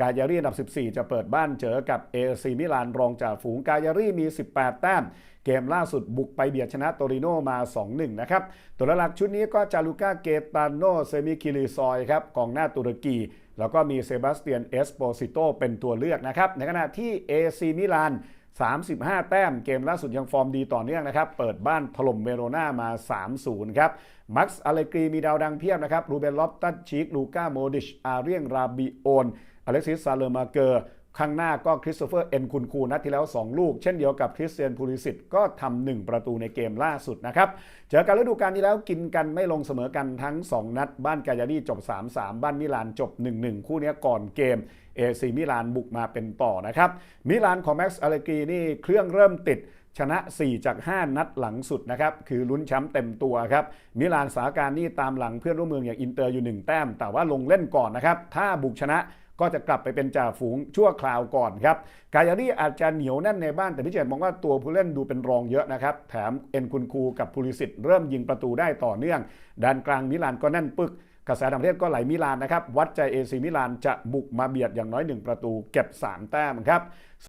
กายารีอันดับ 14 จะเปิดบ้านเจอกับเอซีมิลานรองจากฝูงกายารีมี 18 แต้ม เกมล่าสุดบุกไปเบียดชนะโตริโนมา 2-1 นะครับ ตัวหลักชุดนี้ก็จารุก้าเกตานโนเซมิคิริซอยครับกองหน้าตุรกี แล้วก็มีเซบาสเตียนเอสโปซิโตเป็นตัวเลือกนะครับ ในขณะที่เอซีมิลาน 35 แต้มเกมล่าสุดยังฟอร์มดีต่อเนื่องนะครับ เปิดบ้านถล่มเวโรนามา 3-0 ครับมักซ์อเลกรีมีดาวดังเพียบนะครับรูเบนลอฟตันชิกลูก้าโมดิชอาเรียงราบิโอนอเล็กซิสซาเลอร์มาเกอร์ ข้างหน้าก็คริสโตเฟอร์เอ็นคุนคูนัดที่แล้ว 2 ลูก เช่นเดียวกับคริสเตียนพูลิสิตก็ทำหนึ่งประตูในเกมล่าสุดนะครับ เจอกันฤดูกาลที่แล้วกินกันไม่ลงเสมอกันทั้ง 2 นัด บ้านกายาดีจบ 3-3 บ้านมิลานจบ 1-1 คู่นี้ก่อนเกมเอซีมิลานบุกมาเป็นต่อนะครับ มิลานของแม็กซ์อเลกีนี่เครื่องเริ่มติดชนะ 4 จาก 5 นัดหลังสุดนะครับ คือลุ้นแชมป์เต็มตัวครับ มิลานสาการนี่ตามหลังเพื่อนร่วมเมืองอย่างอินเตอร์อยู่ 1 แต้ม แต่ว่าลงเล่นก่อนนะครับ ถ้าบุกชนะ ก็จะกลับไปเป็นจ่าฝูงชั่วคราวก่อนครับกายารีอาจจะเหนียวแน่นในบ้านแต่พี่เจษมองว่าตัวผู้เล่นดูเป็นรองเยอะนะครับ แถมเอ็นคุนคูกับพูลิสิตเริ่มยิงประตูได้ต่อเนื่องด้านกลางมิลานก็แน่นปึกกระแสต่างประเทศก็ไหลมิลานนะครับ วัดใจเอซีมิลานจะบุกมาเบียดอย่างน้อย 1 ประตู เก็บ 3 แต้มครับ